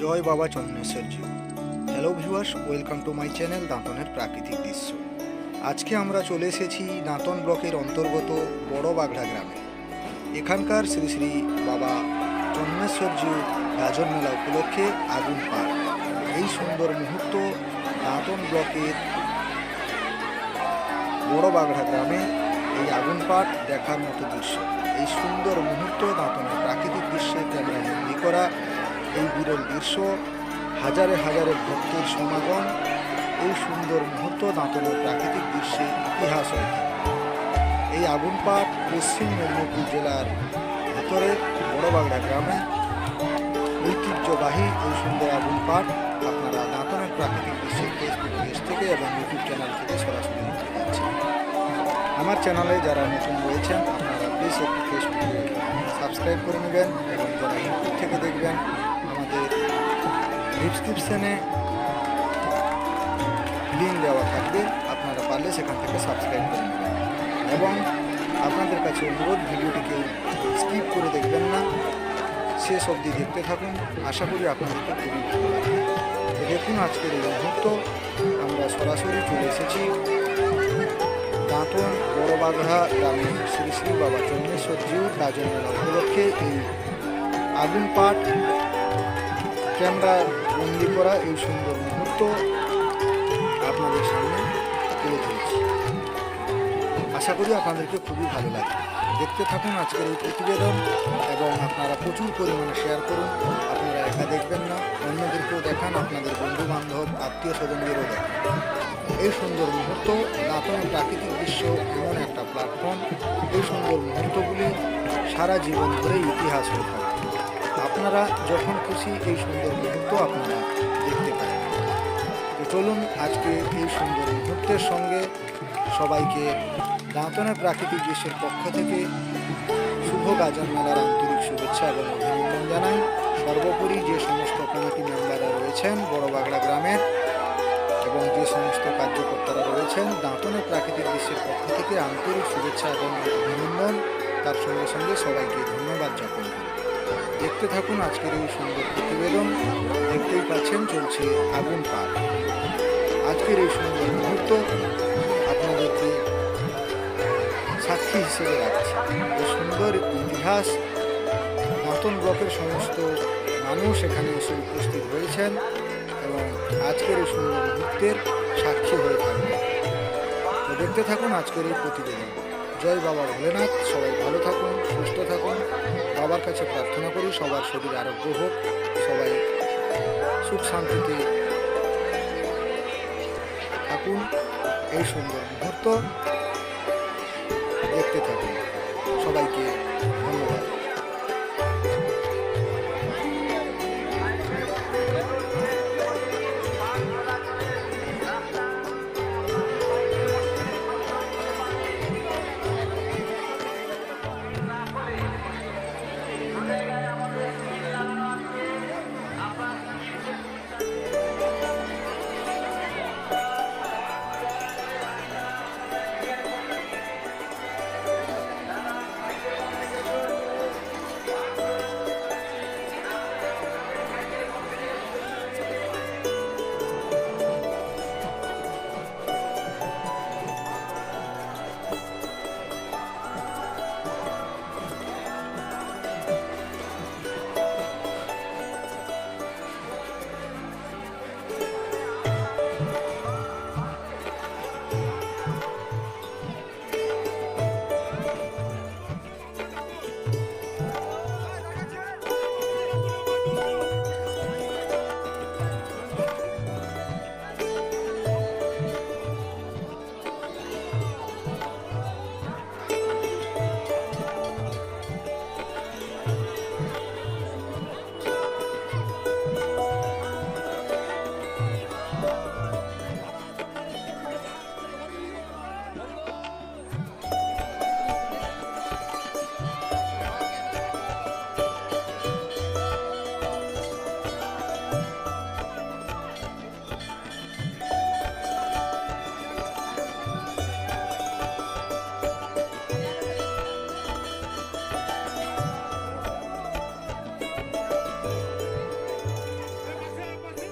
জয় বাবা Chandreshwarji hello viewers welcome to my channel দাঁতনের প্রাকৃতিক দৃশ্য আজকে আমরা চলে এসেছি দাঁতন ব্লকের অন্তর্গত বড় বাগড়া গ্রামে। এখানকার শ্রী শ্রী বাবা চন্দ্রেশ্বরজি গাজন মেলা উপলক্ষে আগুন পার। এই সুন্দর মুহূর্ত দাঁতন ব্লকের বড় বাগড়া গ্রামে এই আগুন পাট দেখার মতো দৃশ্য। এই সুন্দর মুহূর্ত দাঁতনের প্রাকৃতিক দৃশ্যে ক্যামেরা বন্দি করা এই বিরল দৃশ্য, হাজারে হাজারে ভক্তের সমাগম, এই সুন্দর মুহূর্ত দাঁতনের প্রাকৃতিক দৃশ্যের ইতিহাস এই আগুন পাট পশ্চিম মেদিনীপুর জেলার ভেতরে বড়বাগড়া গ্রামে। ঐতিহ্যবাহী এই সুন্দর আগুন পাট আপনারা দাঁতনের প্রাকৃতিক দৃশ্যের ফেসবুক পেজ থেকে এবং ইউটিউব চ্যানেল থেকে সরাসরি আমার চ্যানেলে যারা নতুন রয়েছেন, আপনারা প্লিজ একটু ফেসবুকে সাবস্ক্রাইব করে নেবেন এবং যারা ইউটিউব থেকে দেখবেন আমাদের ডিসক্রিপশানে লিঙ্ক দেওয়া থাকবে। আপনারা পারলে সেখান থেকে সাবস্ক্রাইব করে নেবেন। এবং আপনাদের কাছে অনুরোধ, ভিডিওটিকে স্কিপ করে দেখবেন না। শেষ অবধি দেখতে থাকুন। আশা করি আপনাদেরকে খুবই ভালো লাগবে। দেখুন আজকের এই মুহূর্ত। আমরা সরাসরি চলে এসেছি দাঁতন বড়বাগড়া গ্রামে শ্রী শ্রী বাবা চন্দ্রেশ্বর জিউ মেলা উপলক্ষে এই আগুন পাট ক্যামেরা বন্দি করা এই সুন্দর মুহূর্ত আপনাদের সামনে তুলে ধরেছি। আশা করি আপনাদেরকে খুবই ভালো লাগে দেখতে থাকুন আজকের এই প্রতিবেদন এবং আপনারা প্রচুর পরিমাণে শেয়ার করুন। আপনারা একা দেখবেন না, অন্যদেরকেও দেখান, আপনাদের বন্ধু বান্ধব আত্মীয় স্বজনদেরও দেখান। এই সুন্দর মুহূর্ত দাঁতনের প্রাকৃতিক দৃশ্য এমন একটা প্ল্যাটফর্ম এই সুন্দর মুহূর্তগুলি সারা জীবন ধরে ইতিহাস হয়ে থাকে। আপনারা যখন খুশি এই সুন্দর মুহূর্ত আপনারা দেখতে পারেন। তো চলুন আজকে এই সুন্দর মুহূর্তের সঙ্গে সবাইকে দাঁতনের প্রাকৃতিক দৃশ্যের পক্ষ থেকে শুভ গাজন মেলার আন্তরিক শুভেচ্ছা এবং অভিনন্দন জানাই। সর্বোপরি যে সমস্ত কমিটি মেম্বাররা রয়েছেন বড় বাগড়া গ্রামের এবং যে সমস্ত কার্যকর্তারা রয়েছেন, দাঁতনের প্রাকৃতিক দৃশ্যের পক্ষ থেকে আন্তরিক শুভেচ্ছা এবং অভিনন্দন। তার সঙ্গে সঙ্গে সবাইকে ধন্যবাদ জ্ঞাপন করি। দেখতে থাকুন আজকের এই সুন্দর প্রতিবেদন। দেখতেই পাচ্ছেন, চলছে আগুন পার। আজকের এই সুন্দর মুহূর্ত আপনাদেরকে সাক্ষী হিসেবে রাখছি। এই সুন্দর ইতিহাস নতুন ব্লকের সমস্ত মানুষ এখানে এসে উপস্থিত হয়েছেন এবং আজকের এই সুন্দর মুহূর্তের সাক্ষী হয়ে থাকবে তো দেখতে থাকুন আজকের এই প্রতিবেদন। জয় বাবা ভোলেনাথ। সবাই ভালো থাকুন, সুস্থ থাকুন। বাবার কাছে প্রার্থনা করি, সবার শরীর আরোগ্য হোক। সবাই সুখ শান্তিতে থাকুন। এই সুন্দর মুহূর্ত দেখতে থাকুন। সবাইকে